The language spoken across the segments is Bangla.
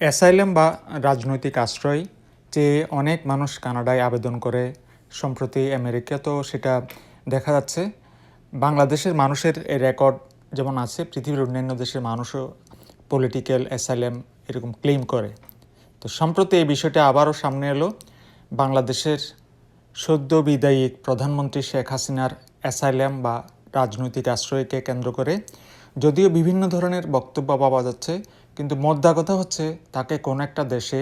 অ্যাসাইলাম বা রাজনৈতিক আশ্রয় যে অনেক মানুষ কানাডায় আবেদন করে, সম্প্রতি আমেরিকা তো সেটা দেখা যাচ্ছে। বাংলাদেশের মানুষের রেকর্ড যেমন আছে, পৃথিবীর অন্যান্য দেশের মানুষও পলিটিক্যাল অ্যাসাইলাম এরকম ক্লেম করে। তো সম্প্রতি এই বিষয়টা আবারও সামনে এলো। বাংলাদেশের সদ্য বিদায়ী প্রধানমন্ত্রী শেখ হাসিনার অ্যাসাইলাম বা রাজনৈতিক আশ্রয়কে কেন্দ্র করে যদিও বিভিন্ন ধরনের বক্তব্য পাওয়া যাচ্ছে কিন্তু মোদ্দা কথা হচ্ছে তাকে কোনো একটা দেশে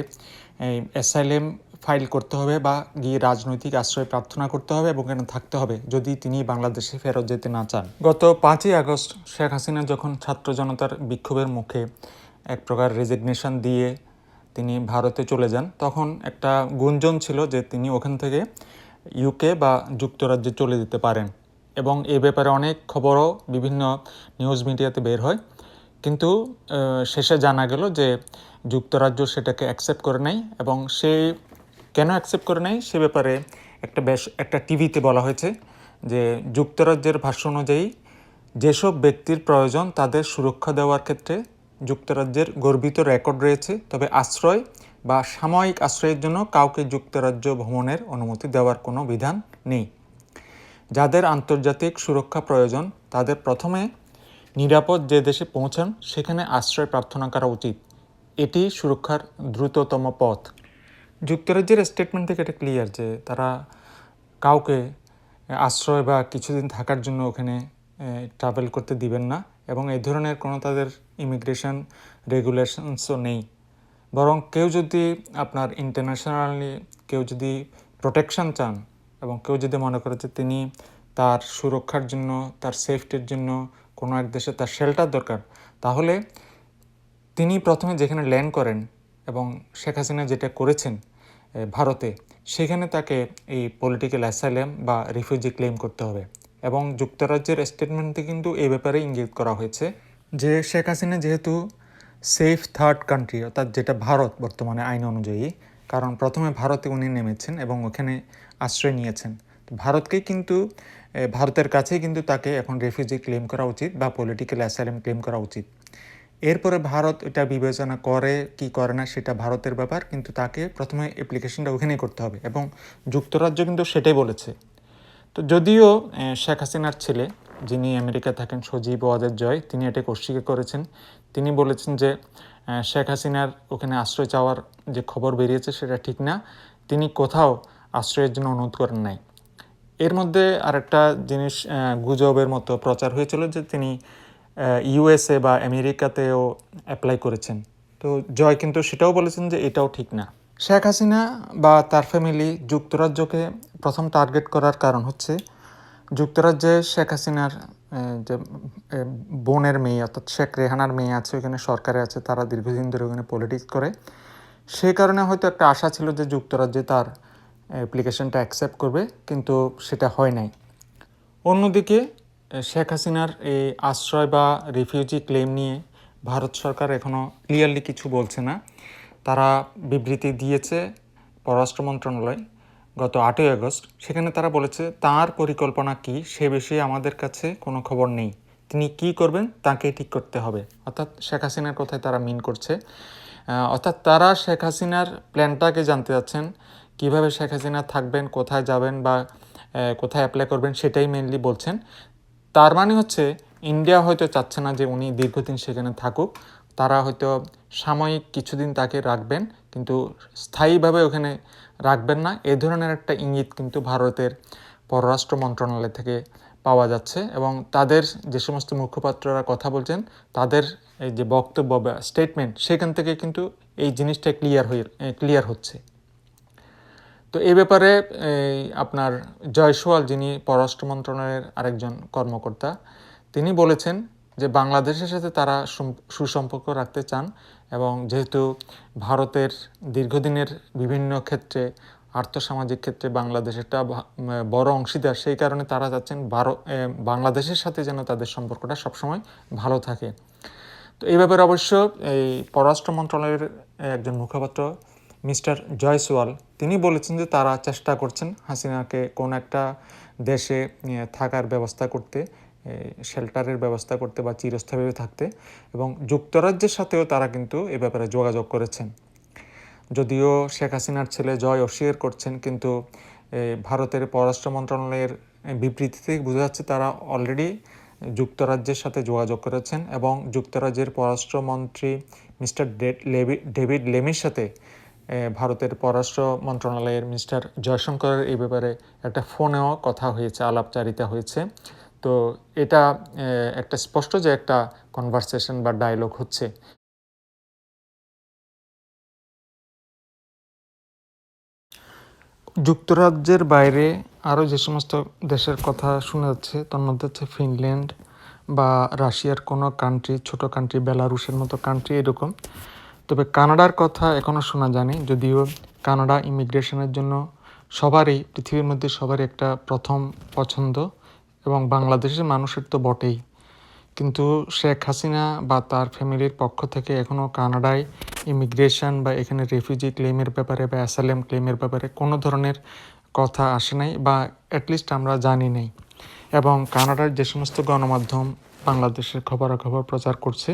অ্যাসাইলেম ফাইল করতে হবে বা গিয়ে রাজনৈতিক আশ্রয় প্রার্থনা করতে হবে এবং এখানে থাকতে হবে যদি তিনি বাংলাদেশে ফেরত যেতে না চান। গত পাঁচই আগস্ট শেখ হাসিনা যখন ছাত্র জনতার বিক্ষোভের মুখে এক প্রকার রেজিগনেশন দিয়ে তিনি ভারতে চলে যান, তখন একটা গুঞ্জন ছিল যে তিনি ওখান থেকে ইউকে বা যুক্তরাজ্যে চলে যেতে পারেন। এবং এ ব্যাপারে অনেক খবরও বিভিন্ন নিউজ মিডিয়াতে বের হয়। কিন্তু শেষে জানা গেল যে যুক্তরাজ্য সেটাকে অ্যাকসেপ্ট করে নেয় এবং সে কেন অ্যাকসেপ্ট করে নেয় সে ব্যাপারে একটা বেশ, একটা টিভিতে বলা হয়েছে যে যুক্তরাজ্যের ভাষ্য অনুযায়ী যেসব ব্যক্তির প্রয়োজন তাদের সুরক্ষা দেওয়ার ক্ষেত্রে যুক্তরাজ্যের গর্বিত রেকর্ড রয়েছে। তবে আশ্রয় বা সাময়িক আশ্রয়ের জন্য কাউকে যুক্তরাজ্য ভ্রমণের অনুমতি দেওয়ার কোনো বিধান নেই। যাদের আন্তর্জাতিক সুরক্ষা প্রয়োজন, তাদের প্রথমে নিরাপদ যে দেশে পৌঁছান, সেখানে আশ্রয় প্রার্থনা করা উচিত। এটি সুরক্ষার দ্রুততম পথ। যুক্তরাজ্যের স্টেটমেন্ট থেকে এটা ক্লিয়ার যে তারা কাউকে আশ্রয় বা কিছুদিন থাকার জন্য ওখানে ট্রাভেল করতে দিবেন না এবং এই ধরনের কোনো তাদের ইমিগ্রেশন রেগুলেশনসও নেই। বরং কেউ যদি আপনার ইন্টারন্যাশনালি কেউ যদি প্রোটেকশন চান এবং কেউ যদি মনে করে যে তিনি তার সুরক্ষার জন্য, তার সেফটির জন্য কোনো এক দেশে তার শেল্টার দরকার, তাহলে তিনি প্রথমে যেখানে ল্যান্ড করেন এবং শেখ হাসিনা যেটা করেছেন ভারতে, সেখানে তাকে এই পলিটিক্যাল অ্যাসাইলাম বা রিফিউজি ক্লেম করতে হবে এবং যুক্তরাজ্যের স্টেটমেন্টে কিন্তু এই ব্যাপারে ইঙ্গিত করা হয়েছে যে শেখ হাসিনা যেহেতু সেফ থার্ড কান্ট্রি অর্থাৎ যেটা ভারত বর্তমানে আইন অনুযায়ী, কারণ প্রথমে ভারতে উনি নেমেছেন এবং ওখানে আশ্রয় নিয়েছেন। ভারতকেই কিন্তু ভারতের কাছেই কিন্তু তাকে এখন রেফিউজি ক্লেম করা উচিত বা পলিটিক্যাল অ্যাসাইলাম ক্লেম করা উচিত। এরপরে ভারত এটা বিবেচনা করে কি করে না সেটা ভারতের ব্যাপার, কিন্তু তাকে প্রথমে অ্যাপ্লিকেশনটা ওখানেই করতে হবে এবং যুক্তরাজ্য কিন্তু সেটাই বলেছে। তো যদিও শেখ হাসিনার ছেলে যিনি আমেরিকা থাকেন সজীব ওয়াজের জয়, তিনি এটাকে অস্বীকার করেছেন। তিনি বলেছেন যে শেখ হাসিনার ওখানে আশ্রয় চাওয়ার যে খবর বেরিয়েছে সেটা ঠিক না। তিনি কোথাও আশ্রয়ের জন্য অনুরোধ করেন নাই। এর মধ্যে আরেকটা জিনিস গুজবের মতো প্রচার হয়েছিল যে তিনি ইউএসএ বা আমেরিকাতেও অ্যাপ্লাই করেছেন। তো জয় কিন্তু সেটাও বলেছেন যে এটাও ঠিক না। শেখ হাসিনা বা তার ফ্যামিলি যুক্তরাজ্যকে প্রথম টার্গেট করার কারণ হচ্ছে যুক্তরাজ্যে শেখ হাসিনার যে বোনের মেয়ে অর্থাৎ শেখ রেহানার মেয়ে আছে ওখানে সরকারে আছে, তারা দীর্ঘদিন ধরে ওখানে পলিটিক্স করে। সেই কারণে হয়তো একটা আশা ছিল যে যুক্তরাজ্যে তার অ্যাপ্লিকেশনটা অ্যাকসেপ্ট করবে, কিন্তু সেটা হয় নাই। অন্যদিকে শেখ হাসিনার এই আশ্রয় বা রিফিউজি ক্লেম নিয়ে ভারত সরকার এখনও ক্লিয়ারলি কিছু বলছে না। তারা বিবৃতি দিয়েছে পররাষ্ট্র মন্ত্রণালয় গত আটই আগস্ট। সেখানে তারা বলেছে, তার পরিকল্পনা কি? সে বিষয়ে আমাদের কাছে কোনো খবর নেই। তিনি কি করবেন? তাকে ঠিক করতে হবে। অর্থাৎ শেখ হাসিনার কথায় তারা মিন করছে। অর্থাৎ তারা শেখ হাসিনার প্ল্যানটাকে জানতে চাচ্ছেন কীভাবে শেখ হাসিনা থাকবেন, কোথায় যাবেন বা কোথায় অ্যাপ্লাই করবেন সেটাই মেনলি বলছেন। তার মানে হচ্ছে ইন্ডিয়া হয়তো চাচ্ছে না যে উনি দীর্ঘদিন সেখানে থাকুক। তারা হয়তো সাময়িক কিছুদিন তাকে রাখবেন, কিন্তু স্থায়ীভাবে ওখানে রাখবেন না। এ ধরনের একটা ইঙ্গিত কিন্তু ভারতের পররাষ্ট্র মন্ত্রণালয় থেকে পাওয়া যাচ্ছে এবং তাদের যে সমস্ত মুখপাত্ররা কথা বলছেন, তাদের এই যে বক্তব্য বা স্টেটমেন্ট সেখান থেকে কিন্তু এই জিনিসটা ক্লিয়ার হয়ে ক্লিয়ার হচ্ছে। তো এই ব্যাপারে আপনার জয়সওয়াল যিনি পররাষ্ট্র মন্ত্রণালয়ের আরেকজন কর্মকর্তা তিনি বলেছেন যে বাংলাদেশের সাথে তারা সুসম্পর্ক রাখতে চান এবং যেহেতু ভারতের দীর্ঘদিনের বিভিন্ন ক্ষেত্রে আর্থসামাজিক ক্ষেত্রে বাংলাদেশ একটা ভা- উম, বড় অংশীদার সেই কারণে তারা চাচ্ছেন ভারত বাংলাদেশের সাথে যেন তাদের সম্পর্কটা সবসময় ভালো থাকে। তো এই ব্যাপারে অবশ্য এই পররাষ্ট্র মন্ত্রণালয়ের একজন মুখপাত্র মিস্টার জয়সওয়াল, তিনি বলেছেন যে তারা চেষ্টা করছেন হাসিনাকে কোন একটা দেশে থাকার ব্যবস্থা করতে শেল্টারের ব্যবস্থা করতে বা চিরস্থায়ীভাবে থাকতে এবং যুক্তরাজ্যের সাথেও তারা কিন্তু এ ব্যাপারে যোগাযোগ করেছেন। যদিও শেখ হাসিনার ছেলে জয় অস্বীকার করছেন, কিন্তু ভারতের পররাষ্ট্র মন্ত্রণালয়ের বিবৃতি থেকে বোঝা যাচ্ছে তারা অলরেডি যুক্তরাজ্যের সাথে যোগাযোগ করেছেন এবং যুক্তরাজ্যের পররাষ্ট্রমন্ত্রী মিস্টার ডেভিড লেমির সাথে ভারতের পররাষ্ট্র মন্ত্রণালয়ের মিস্টার জয়শঙ্করের এই ব্যাপারে একটা ফোনেও কথা হয়েছে, আলাপচারিতা হয়েছে। তো এটা একটা স্পষ্ট যে একটা কনভারসেশন বা ডায়লগ হচ্ছে। যুক্তরাজ্যের বাইরে আরও যে সমস্ত দেশের কথা শোনা যাচ্ছে, তার মধ্যে হচ্ছে ফিনল্যান্ড বা রাশিয়ার কোনো কান্ট্রি ছোট কান্ট্রি বেলারুশের মতো কান্ট্রি এরকম। তবে কানাডার কথা এখনও শোনা যায়নি, যদিও কানাডা ইমিগ্রেশনের জন্য সবারই, পৃথিবীর মধ্যে সবারই একটা প্রথম পছন্দ এবং বাংলাদেশের মানুষের তো বটেই। কিন্তু শেখ হাসিনা বা তার ফ্যামিলির পক্ষ থেকে এখনও কানাডায় ইমিগ্রেশন বা এখানে রেফিউজি ক্লেমের ব্যাপারে বা অ্যাসালেম ক্লেমের ব্যাপারে কোনো ধরনের কথা আসে নাই বা অ্যাটলিস্ট আমরা জানি নেই। এবং কানাডার যে সমস্ত গণমাধ্যম বাংলাদেশের খবরাখবর প্রচার করছে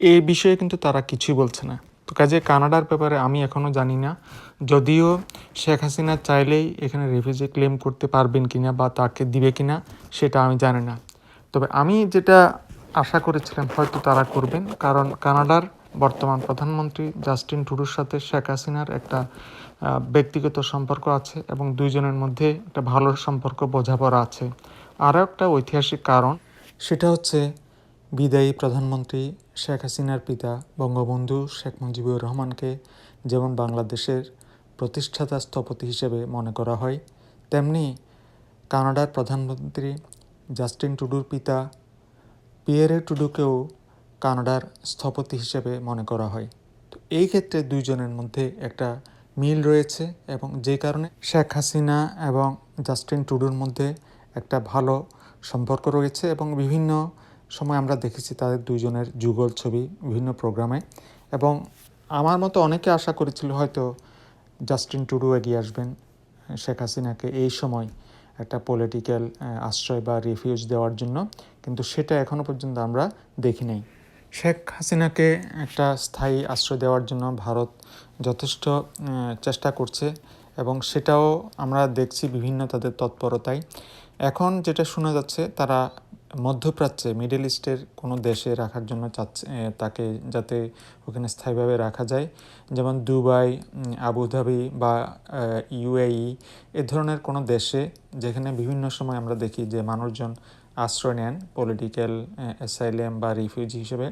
এই বিষয়ে কিন্তু তারা কিছুই বলছে না। তো কাজে কানাডার ব্যাপারে আমি এখনও জানি না। যদিও শেখ হাসিনা চাইলেই এখানে রেফিউজি ক্লেম করতে পারবেন কি না বা তাকে দিবে কিনা, সেটা আমি জানি না। তবে আমি যেটা আশা করেছিলাম হয়তো তারা করবেন, কারণ কানাডার বর্তমান প্রধানমন্ত্রী জাস্টিন টুডুর সাথে শেখ হাসিনার একটা ব্যক্তিগত সম্পর্ক আছে এবং দুইজনের মধ্যে একটা ভালো সম্পর্ক বোঝাপড়া আছে। আরও একটা ঐতিহাসিক কারণ, সেটা হচ্ছে বিদায়ী প্রধানমন্ত্রী শেখ হাসিনার পিতা বঙ্গবন্ধু শেখ মুজিবুর রহমানকে যেমন বাংলাদেশের প্রতিষ্ঠাতা স্থপতি হিসেবে মনে করা হয়, তেমনি কানাডার প্রধানমন্ত্রী জাস্টিন টুডুর পিতা পিয়েরে টুডুকেও কানাডার স্থপতি হিসেবে মনে করা হয়। তো এই ক্ষেত্রে দুইজনের মধ্যে একটা মিল রয়েছে এবং যে কারণে শেখ হাসিনা এবং জাস্টিন টুডুর মধ্যে একটা ভালো সম্পর্ক রয়েছে এবং বিভিন্ন সময় আমরা দেখেছি তাদের দুইজনের যুগল ছবি বিভিন্ন প্রোগ্রামে। এবং আমার মতো অনেকে আশা করেছিল হয়তো জাস্টিন টুডু এগিয়ে আসবেন, শেখ হাসিনাকে এই সময় একটা পলিটিক্যাল আশ্রয় বা রিফিউজ দেওয়ার জন্য। কিন্তু সেটা এখনও পর্যন্ত আমরা দেখি নাই। শেখ হাসিনাকে একটা স্থায়ী আশ্রয় দেওয়ার জন্য ভারত যথেষ্ট চেষ্টা করছে এবং সেটাও আমরা দেখছি বিভিন্ন তাদের তৎপরতায়। এখন যেটা শোনা যাচ্ছে, তারা মধ্যপ্রাচ্যে, মিডল ইস্টের কোনো দেশে রাখার জন্য চাচ্ছে তাকে যাতে ওখানে স্থায়ীভাবে রাখা যায়। যেমন দুবাই আবুধাবি বা ইউএই এ ধরনের কোনো দেশে যেখানে বিভিন্ন সময় আমরা দেখি যে মানুষজন আশ্রয় নেন পলিটিক্যাল অ্যাসাইলেম বা রিফিউজি হিসেবে।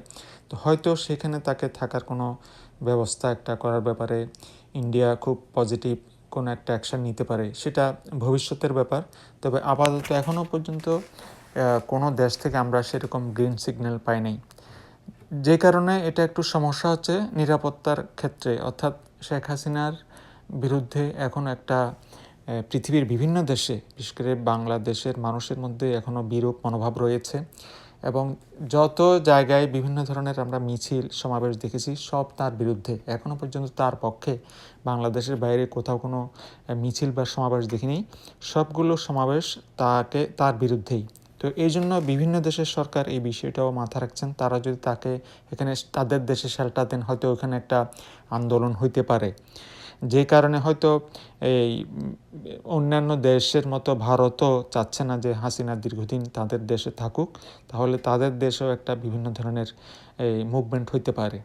তো হয়তো সেখানে তাকে থাকার কোনো ব্যবস্থা একটা করার ব্যাপারে ইন্ডিয়া খুব পজিটিভ কোনো একটা অ্যাকশান নিতে পারে, সেটা ভবিষ্যতের ব্যাপার। তবে আপাতত এখনও পর্যন্ত কোনো দেশ থেকে আমরা সেরকম গ্রিন সিগন্যাল পাই নাই। যে কারণে এটা একটু সমস্যা হচ্ছে নিরাপত্তার ক্ষেত্রে। অর্থাৎ শেখ হাসিনার বিরুদ্ধে এখন একটা পৃথিবীর বিভিন্ন দেশে, বিশেষ করে বাংলাদেশের মানুষের মধ্যে এখনও বিরূপ মনোভাব রয়েছে এবং যত জায়গায় বিভিন্ন ধরনের আমরা মিছিল, সমাবেশ দেখেছি, সব তার বিরুদ্ধে। এখনও পর্যন্ত তার পক্ষে বাংলাদেশের বাইরে কোথাও কোনো মিছিল বা সমাবেশ দেখিনি। সবগুলো সমাবেশ তাকে, তার বিরুদ্ধেই। তো এই জন্য বিভিন্ন দেশের সরকার এই বিষয়টাও মাথা রাখছেন। তারা যদি তাকে এখানে তাদের দেশে শেল্টার দেন, হয়তো ওখানে একটা আন্দোলন হইতে পারে। যে কারণে হয়তো এই অন্যান্য দেশের মতো ভারতও চাচ্ছে না যে হাসিনা দীর্ঘদিন তাদের দেশে থাকুক। তাহলে তাদের দেশেও একটা বিভিন্ন ধরনের এই মুভমেন্ট হইতে পারে।